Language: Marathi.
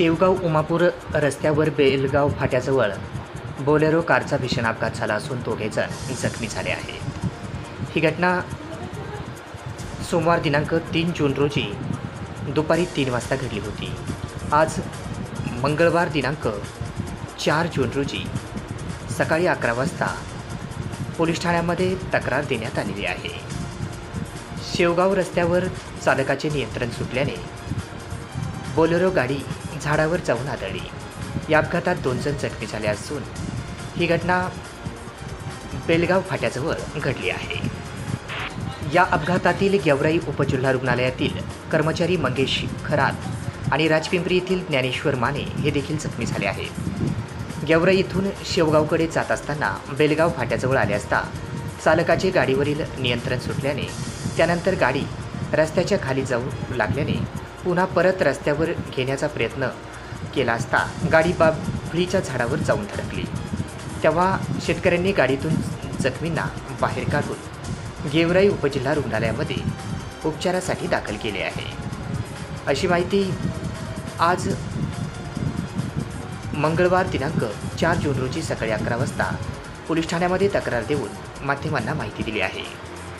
शेवगाव उमापूर रस्त्यावर बेलगाव फाट्याजवळ बोलेरो कारचा भीषण अपघात झाला असून दोघेजण जखमी झाले आहे ही घटना सोमवार दिनांक तीन जून रोजी दुपारी तीन वाजता घडली होती. आज मंगळवार दिनांक चार जून रोजी सकाळी अकरा वाजता पोलीस ठाण्यामध्ये तक्रार देण्यात आलेली आहे. शेवगाव रस्त्यावर चालकाचे नियंत्रण सुटल्याने बोलेरो गाडी झाडावर जाऊन आदळली. या अपघातात दोन जण जखमी झाले असून ही घटना बेलगाव फाट्याजवळ घडली आहे. या अपघातातील गेवराई उपजिल्हा रुग्णालयातील कर्मचारी मंगेश खरात आणि राजपिंपरी येथील ज्ञानेश्वर माने हे देखील जखमी झाले आहेत गेवराई इथून शेवगावकडे जात असताना बेलगाव फाट्याजवळ आले असता चालकाचे गाडीवरील नियंत्रण सुटल्याने त्यानंतर गाडी रस्त्याच्या खाली जाऊ लागल्याने पुन्हा परत रस्त्यावर घेण्याचा प्रयत्न केला असता गाडी बाभळीच्या झाडावर जाऊन धडकली. तेव्हा शेतकऱ्यांनी गाडीतून जखमींना बाहेर काढून गेवराई उपजिल्हा रुग्णालयामध्ये उपचारासाठी दाखल केले आहे. अशी माहिती आज मंगळवार दिनांक चार जून रोजी सकाळी अकरा वाजता पोलीस ठाण्यामध्ये तक्रार देऊन माध्यमांना माहिती दिली आहे.